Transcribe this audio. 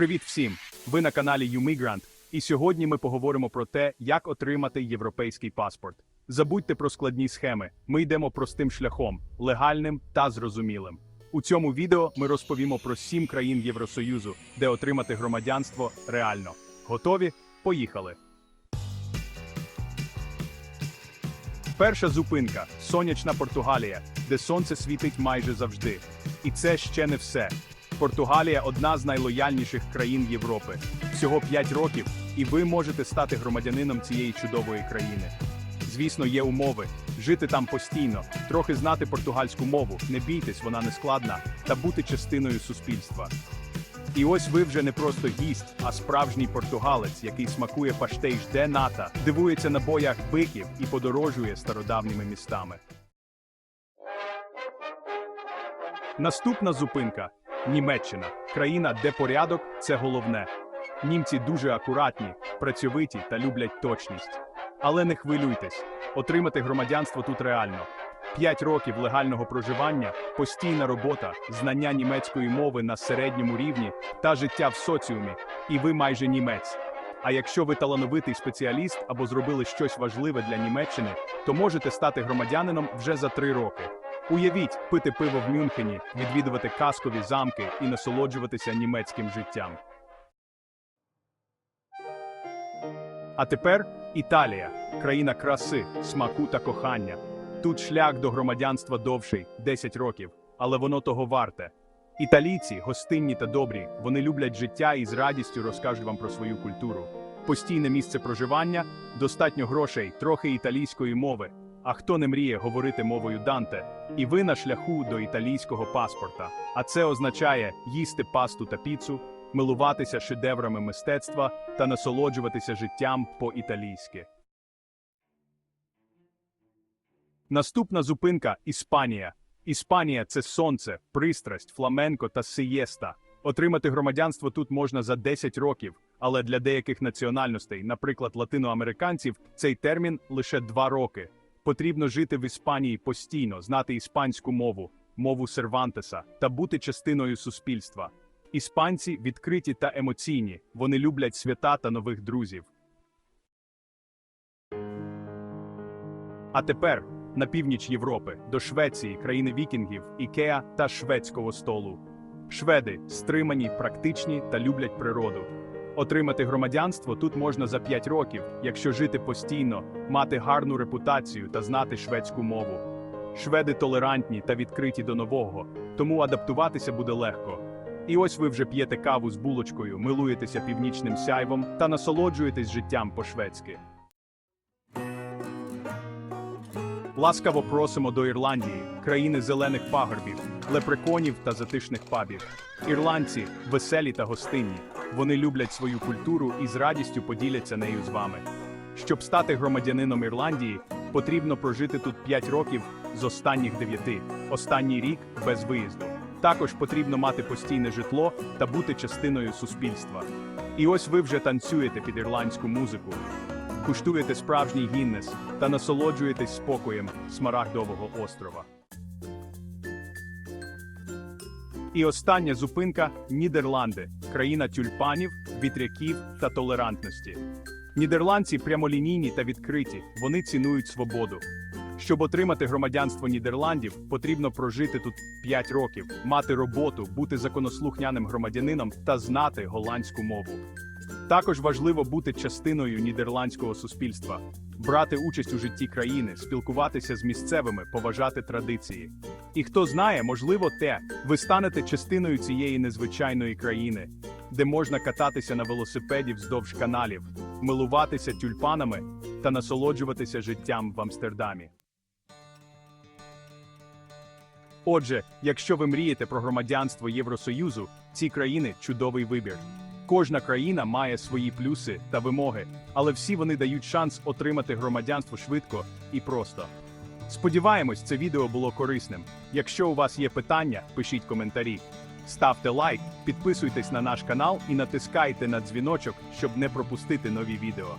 Привіт всім! Ви на каналі YouMigrant, і сьогодні ми поговоримо про те, як отримати європейський паспорт. Забудьте про складні схеми. Ми йдемо простим шляхом, легальним та зрозумілим. У цьому відео ми розповімо про сім країн Євросоюзу, де отримати громадянство реально. Готові? Поїхали! Перша зупинка сонячна Португалія, де сонце світить майже завжди. І це ще не все. Португалія одна з найлояльніших країн Європи. Всього 5 років, і ви можете стати громадянином цієї чудової країни. Звісно, є умови жити там постійно, трохи знати португальську мову, не бійтесь, вона не складна, та бути частиною суспільства. І ось ви вже не просто гість, а справжній португалець, який смакує паштейш де ната, дивується на боях биків і подорожує стародавніми містами. Наступна зупинка Німеччина, країна, де порядок це головне. Німці дуже акуратні, працьовиті та люблять точність. Але не хвилюйтесь, отримати громадянство тут реально. П'ять років легального проживання, постійна робота, знання німецької мови на середньому рівні та життя в соціумі, і ви майже німець. А якщо ви талановитий спеціаліст або зробили щось важливе для Німеччини, то можете стати громадянином вже за три роки. Уявіть, пити пиво в Мюнхені, відвідувати казкові замки і насолоджуватися німецьким життям. А тепер Італія, країна краси, смаку та кохання. Тут шлях до громадянства довший 10 років, але воно того варте. Італійці гостинні та добрі, вони люблять життя і з радістю розкажуть вам про свою культуру. Постійне місце проживання, достатньо грошей, трохи італійської мови. А хто не мріє говорити мовою Данте? І ви на шляху до італійського паспорта. А це означає їсти пасту та піцу, милуватися шедеврами мистецтва та насолоджуватися життям по-італійськи. Наступна зупинка Іспанія. Іспанія це сонце, пристрасть, фламенко та сиєста. Отримати громадянство тут можна за 10 років, але для деяких національностей, наприклад, латиноамериканців, цей термін лише 2 роки. Потрібно жити в Іспанії постійно, знати іспанську мову, мову Сервантеса та бути частиною суспільства. Іспанці відкриті та емоційні, вони люблять свята та нових друзів. А тепер на північ Європи, до Швеції, країни вікінгів, Ікеа та шведського столу. Шведи стримані, практичні та люблять природу. Отримати громадянство тут можна за 5 років, якщо жити постійно, мати гарну репутацію та знати шведську мову. Шведи толерантні та відкриті до нового, тому адаптуватися буде легко. І ось ви вже п'єте каву з булочкою, милуєтеся північним сяйвом та насолоджуєтесь життям по-шведськи. Ласкаво просимо до Ірландії, країни зелених пагорбів, лепреконів та затишних пабів. Ірландці веселі та гостинні. Вони люблять свою культуру і з радістю поділяться нею з вами. Щоб стати громадянином Ірландії, потрібно прожити тут 5 років з останніх 9, останній рік без виїзду. Також потрібно мати постійне житло та бути частиною суспільства. І ось ви вже танцюєте під ірландську музику, куштуєте справжній Гіннес та насолоджуєтесь спокоєм Смарагдового острова. І остання зупинка Нідерланди, країна тюльпанів, вітряків та толерантності. Нідерландці прямолінійні та відкриті, вони цінують свободу. Щоб отримати громадянство Нідерландів, потрібно прожити тут 5 років, мати роботу, бути законослухняним громадянином та знати голландську мову. Також важливо бути частиною нідерландського суспільства, брати участь у житті країни, спілкуватися з місцевими, поважати традиції. І хто знає, можливо, те, ви станете частиною цієї незвичайної країни, де можна кататися на велосипеді вздовж каналів, милуватися тюльпанами та насолоджуватися життям в Амстердамі. Отже, якщо ви мрієте про громадянство Євросоюзу, ці країни чудовий вибір. Кожна країна має свої плюси та вимоги, але всі вони дають шанс отримати громадянство швидко і просто. Сподіваємось, це відео було корисним. Якщо у вас є питання, пишіть коментарі. Ставте лайк, підписуйтесь на наш канал і натискайте на дзвіночок, щоб не пропустити нові відео.